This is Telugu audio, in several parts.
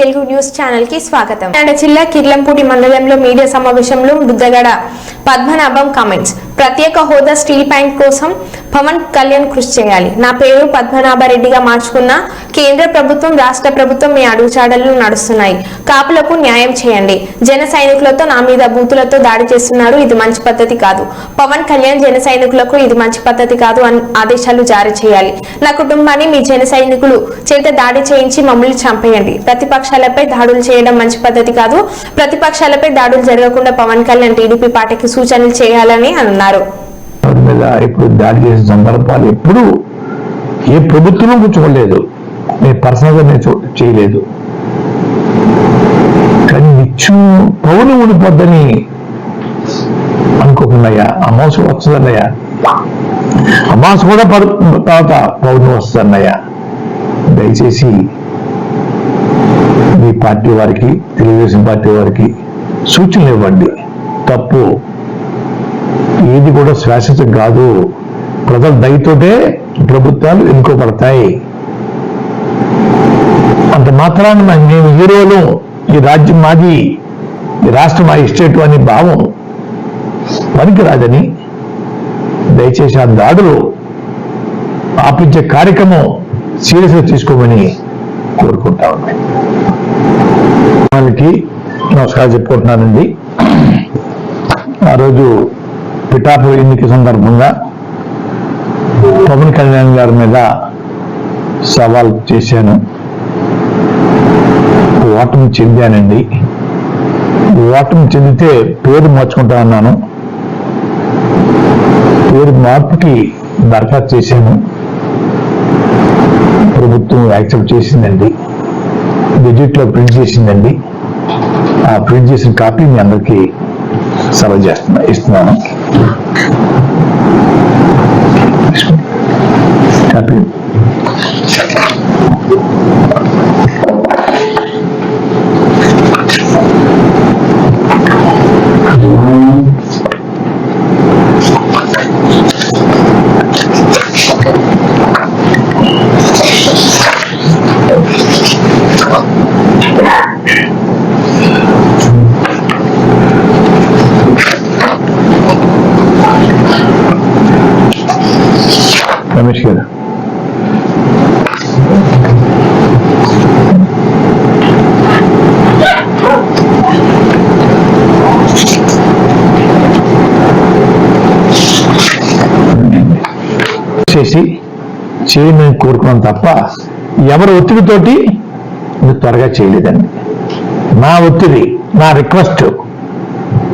తెలుగు న్యూస్ ఛానల్కి స్వాగతం జిల్లా కిర్లంపూడి మండలంలో మీడియా సమావేశంలో ముద్దగడ పద్మనాభం కామెంట్స్. ప్రత్యేక హోదా స్టీల్ ప్లాంట్ కోసం పవన్ కళ్యాణ్ కృషి చేయాలి. నా పేరు పద్మనాభరెడ్డిగా మార్చుకున్న కేంద్ర ప్రభుత్వం రాష్ట్ర ప్రభుత్వం మీ అడుగుచాడలు నడుస్తున్నాయి. కాపులకు న్యాయం చేయండి. జన సైనికులతో నా మీద బూతులతో దాడి చేస్తున్నారు. ఇది మంచి పద్ధతి కాదు. పవన్ కళ్యాణ్ జన సైనికులకు ఇది మంచి పద్ధతి కాదు అని ఆదేశాలు జారీ చేయాలి. నా కుటుంబాన్ని మీ జన సైనికులు చేత దాడి చేయించి మమ్మల్ని చంపేయండి. ప్రతిపక్షాలపై దాడులు చేయడం మంచి పద్ధతి కాదు. ప్రతిపక్షాలపై దాడులు జరగకుండా పవన్ కళ్యాణ్ టీడీపీ పార్టీకి సూచనలు చేయాలని అన్నారు. అన్నారు. ఇప్పుడు దాడి చేసిన సందర్భాలు ఎప్పుడు ఏ ప్రభుత్వం చూడలేదు. నేను పర్సనల్గా నేను చేయలేదు. కానీ నిత్యం పౌరులు ఉండిపోద్దని అనుకోకున్నాయా? అమాస వస్తుందన్నయ్యా? అమాస కూడా పడు తర్వాత పౌర్ణమి వస్తుందన్నయ్యా? దయచేసి మీ పార్టీ వారికి తెలుగుదేశం పార్టీ వారికి సూచనలు ఇవ్వండి. తప్పు ఏది కూడా శాశ్వతం కాదు. ప్రజల దయతోటే ప్రభుత్వాలు ఎన్నుకోబడతాయి. అంత మాత్రాన్ని మేము హీరోలు ఈ రాజ్యం మాది ఈ రాష్ట్రం మా ఇస్టేట్ అనే భావం. పనికిరాదని దయచేసి ఆ దాడులు ఆపించే కార్యక్రమం సీరియస్గా తీసుకోమని కోరుకుంటా ఉన్నాను. వాళ్ళకి నమస్కారం చెప్పుకుంటున్నానండి. ఆ రోజు పిఠాపు ఎన్నిక సందర్భంగా పవన్ కళ్యాణ్ గారి మీద సవాల్ చేశాను. ఓటమి చెందానండి. ఓటమి చెందితే పేరు మార్చుకుంటా అన్నాను పేరు మార్పుకి దరఖాస్తు చేశాను. ప్రభుత్వం యాక్సెప్ట్ చేసిందండి. గెజెట్లో ప్రింట్ చేసిందండి. ఆ ప్రింట్ చేసిన కాపీ మీ అందరికీ సర్వ్ చేస్తున్నా ఇస్తున్నాను. కాపీ రమేష్ గారు. చేసి చేయమని కోరుకున్నాను తప్ప ఎవరి ఒత్తిడితోటి నువ్వు త్వరగా చేయలేదండి. నా ఒత్తిడి నా రిక్వెస్ట్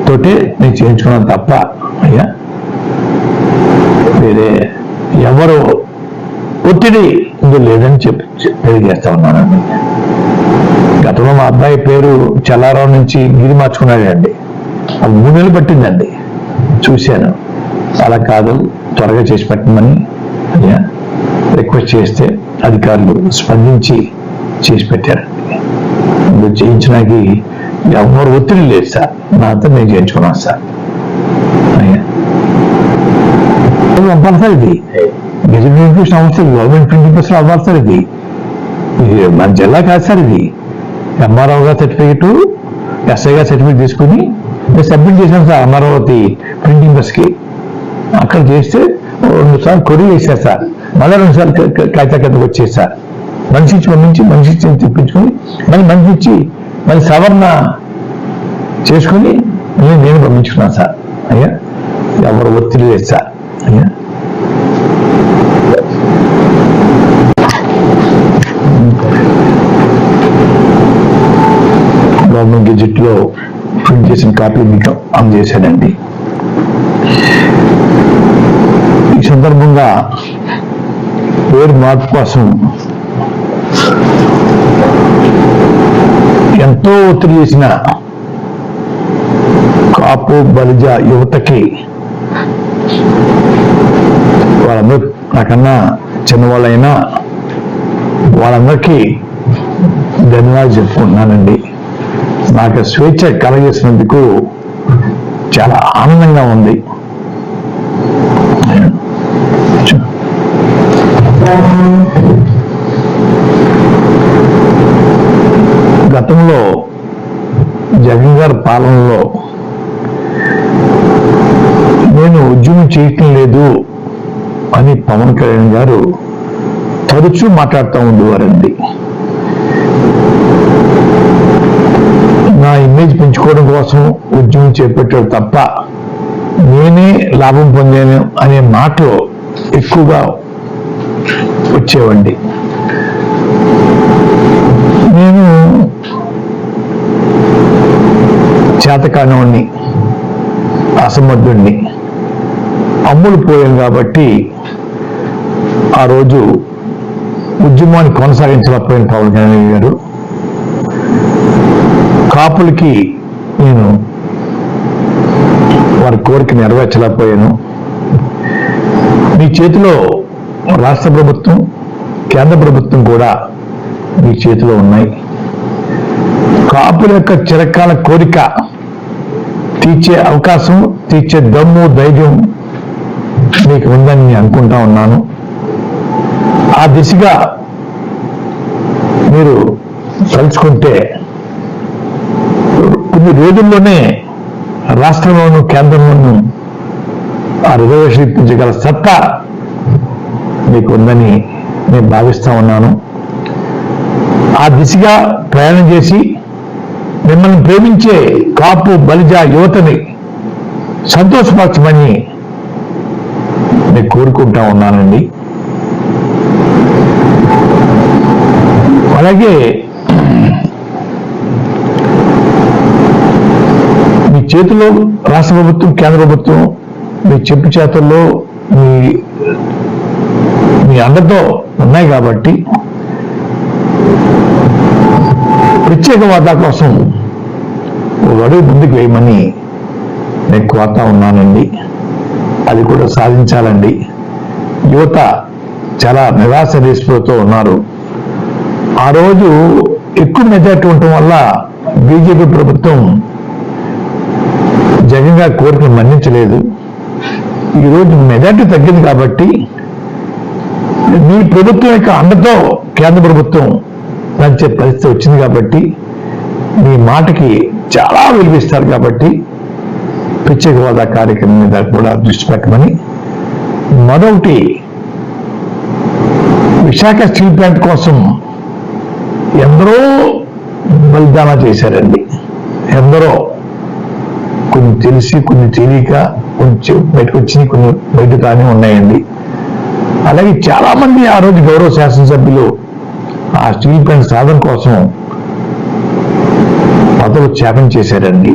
తోటి నేను చేయించుకున్నాను తప్ప అయ్యా వేరే ఎవరు ఒత్తిడి ఇందులో లేదని చెప్పి తెలియజేస్తా ఉన్నానండి. గతంలో మా అబ్బాయి పేరు చల్లారావు నుంచి గిరి మార్చుకున్నాడండి. అది మూడు నెలలు పట్టిందండి. చూశాను. అలా కాదు త్వరగా చేసి పెట్టమని రిక్వెస్ట్ చేస్తే అధికారులు స్పందించి చేసి పెట్టారండి. ఇది చేయించడానికి ఎవరు ఒత్తిడి లేదు సార్. నా నేను చేయించుకున్నాను సార్. అయ్యా. సార్ ఇది? Gazette notification government printing press అవ్వాలి సార్ ఇది మన జిల్లా కాదు సార్ ఇది ఎంఆర్ఓ గారు సర్టిఫికేట్ ఎస్ఐ గారు సర్టిఫికేట్ తీసుకుని సబ్మిట్ చేశాను సార్ అమరావతి ప్రింటింగ్ ప్రెస్కి అక్కడ చేస్తే రెండు సార్లు కొరి చేశారు సార్ మళ్ళీ రెండు సార్లు కాగితా కిందకు వచ్చేది సార్ మనిషి పంపించి మనిషి తెప్పించుకొని మళ్ళీ మనిషి ఇచ్చి మళ్ళీ సవరణ చేసుకుని నేను నేను పంపించుకున్నాను సార్ అయ్యా ఎవరు ఒత్తిడి లేదు సార్ అయ్యా లో ప్రింట్ చేసిన కాపీ మీకు అందజేశానండి ఈ సందర్భంగా పేరు మార్పు కోసం ఎంతో ఒత్తిడి చేసిన కాపు బలిజ యువతకి వాళ్ళందరూ నాకన్నా చిన్నవాళ్ళైనా వాళ్ళందరికీ ధన్యవాదాలు చెప్పుకుంటున్నానండి. నాకు స్వేచ్ఛ కలగేసినందుకు చాలా ఆనందంగా ఉంది. గతంలో జగన్ గారి పాలనలో నేను ఉద్యమం చేయటం లేదు అని పవన్ కళ్యాణ్ గారు తరచూ మాట్లాడుతూ ఉండేవారండి నా ఇమేజ్ పెంచుకోవడం కోసం ఉద్యమం చేపట్టాడు తప్ప నేనే లాభం పొందాను అనే మాటలు ఎక్కువగా వచ్చేవండి. నేను చేతకానవాణ్ణి అసమర్థుణ్ణి అమ్ములు పోయాను కాబట్టి ఆ రోజు ఉద్యమాన్ని కొనసాగించలేకపోయిన పవన్ కళ్యాణ్ గారు. కాపులకి నేను వారి కోరిక నెరవేర్చలేకపోయాను. మీ చేతిలో రాష్ట్ర ప్రభుత్వం కేంద్ర ప్రభుత్వం కూడా మీ చేతిలో ఉన్నాయి. కాపుల యొక్క చిరకాల కోరిక తీర్చే అవకాశం తీర్చే దమ్ము ధైర్యం మీకు ఉందని నేను అనుకుంటా ఉన్నాను. ఆ దిశగా మీరు తలుచుకుంటే కొద్ది రోజుల్లోనే రాష్ట్రంలోను కేంద్రంలోను ఆ రిజర్వేషన్ ఇప్పించగల సత్తా మీకు ఉందని నేను భావిస్తా ఉన్నాను. ఆ దిశగా ప్రయాణం చేసి మిమ్మల్ని ప్రేమించే కాపు బలిజ యువతని సంతోషపరచమని నేను కోరుకుంటా ఉన్నానండి. అలాగే చేతిలో రాష్ట్ర ప్రభుత్వం కేంద్ర ప్రభుత్వం మీ చెప్పు చేతుల్లో మీ మీ అండతో ఉన్నాయి కాబట్టి ప్రత్యేక హోదా కోసం అడుగు ముందుకు వేయమని నేను కోరుతా ఉన్నానండి. అది కూడా సాధించాలండి. యువత చాలా నిరాశ నిస్పృహతో ఉన్నారు. ఆ రోజు ఎక్కువ మెజార్టీ ఉండటం వల్ల బీజేపీ ప్రభుత్వం జగన్ గారి కోరికను మన్నించలేదు. ఈరోజు మెజార్టీ తగ్గింది కాబట్టి మీ ప్రభుత్వం యొక్క అండతో కేంద్ర ప్రభుత్వం నడిచే పరిస్థితి వచ్చింది కాబట్టి మీ మాటకి చాలా విలువిస్తారు కాబట్టి ప్రత్యేక హోదా కార్యక్రమం మీద కూడా దృష్టి పెట్టమని మరొకటి విశాఖ స్టీల్ ప్లాంట్ కోసం ఎందరో బలిదానం చేశారండి. ఎందరో కొన్ని తెలిసి కొన్ని తెలియక కొంచెం బయటకు వచ్చినాయి కొన్ని బయట కానీ ఉన్నాయండి. అలాగే చాలా మంది ఆ రోజు గౌరవ శాసనసభ్యులు ఆ స్టీల్ ప్లాంట్ సాధన కోసం పదవులు త్యాగం చేశారండి.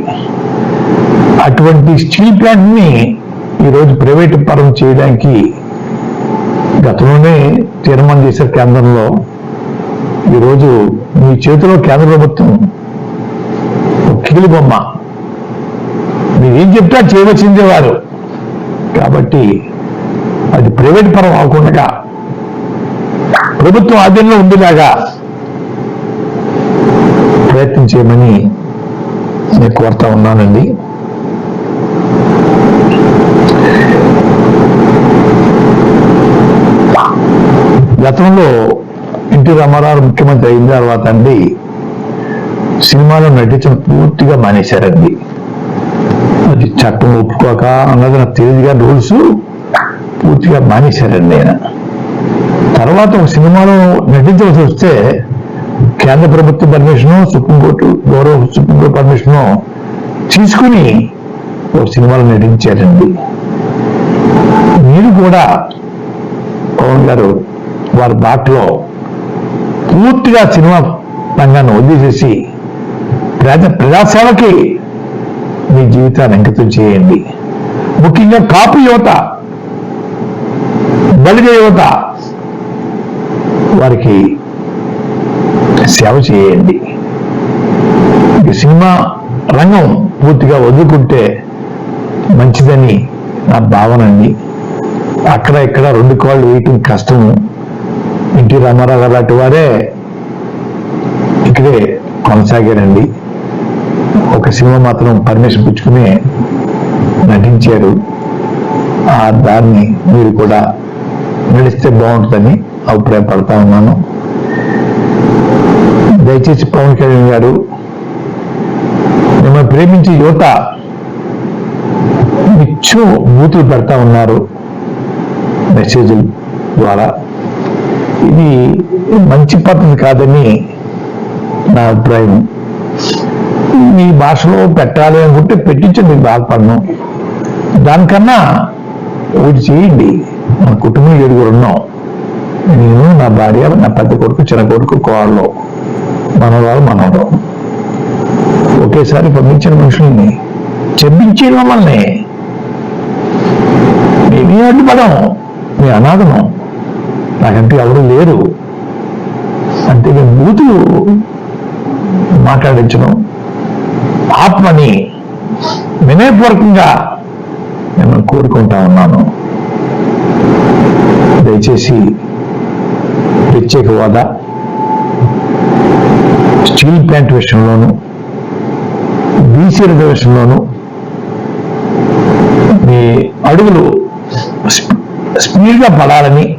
అటువంటి స్టీల్ ప్లాంట్ని ఈరోజు ప్రైవేట్ పరం చేయడానికి గతంలోనే తీర్మానం చేశారు కేంద్రంలో. ఈరోజు మీ చేతిలో కేంద్ర ప్రభుత్వం ఒక బొమ్మ మీరు ఏం చెప్తే చేయవచ్చిందే వారు. కాబట్టి అది ప్రైవేట్ పరం అవ్వకుండా ప్రభుత్వం ఆధీనంలో ఉండేలాగా ప్రయత్నం చేయమని నేను కోరుతా ఉన్నానండి. గతంలో ఎన్టీ రామారావు ముఖ్యమంత్రి అయిన తర్వాత అండి సినిమాలో నటించడం పూర్తిగా మానేశారండి. అది చట్టం ఒప్పుకోక అన్నది నాకు తెలియదుగా రూల్స్ పూర్తిగా మానేశారండి ఆయన. తర్వాత ఒక సినిమాలో నటించవలసి వస్తే కేంద్ర ప్రభుత్వ పర్మిషను సుప్రీంకోర్టు గౌరవ సుప్రీంకోర్టు పర్మిషను తీసుకుని ఒక సినిమాలో నటించారండి. మీరు కూడా పవన్ గారు వారి బాటలో పూర్తిగా సినిమా రంగాన్ని వదిలేసేసి ప్రజా ప్రజాసేవకి మీ జీవితాన్ని అంకితం చేయండి. ముఖ్యంగా కాపు యువత బలిగ యువత వారికి సేవ చేయండి. సినిమా రంగం పూర్తిగా వదులుకుంటే మంచిదని నా భావన అండి. అక్కడ ఇక్కడ రెండు కాళ్ళు వేయటం కష్టము. ఎన్టీ రామారావు గారు లాంటి వారే ఇక్కడే కొనసాగారండి. సినిమా మాత్రం పర్మిషన్ పుచ్చుకుని నటించారు. ఆ దాన్ని మీరు కూడా నడిస్తే బాగుంటుందని అభిప్రాయపడతా ఉన్నాను. దయచేసి పవన్ కళ్యాణ్ గారు మిమ్మల్ని ప్రేమించే యువత నిత్యం బూతులు పెడతా ఉన్నారు మెసేజ్ల ద్వారా. ఇది మంచి పద్ధతి కాదని నా అభిప్రాయం. మీ భాషలో పెట్టాలి అనుకుంటే పెట్టించండి బాధపడను. దానికన్నా ఒకటి చేయండి. మన కుటుంబం ఏడుగురు ఉన్నాం. నేను నా భార్య నా పెద్ద కొడుకు చిన్న కొడుకు కోళ్ళు మనవాళ్ళు మనవడం ఒకేసారి పంపించిన మనుషుల్ని చెప్పించే మమ్మల్ని మేమే అడ్డుపడం మీ అనాథనం నాకంటే ఎవరు లేరు. అంటే బూతులు మాట్లాడించడం ఆత్మని వినయపూర్వకంగా నేను కోరుకుంటా ఉన్నాను. దయచేసి ప్రత్యేక హోదా స్టీల్ ప్లాంట్ విషయంలోను బీసీ రిజర్వేషన్లోను మీ అడుగులు స్పీడ్గా పడాలని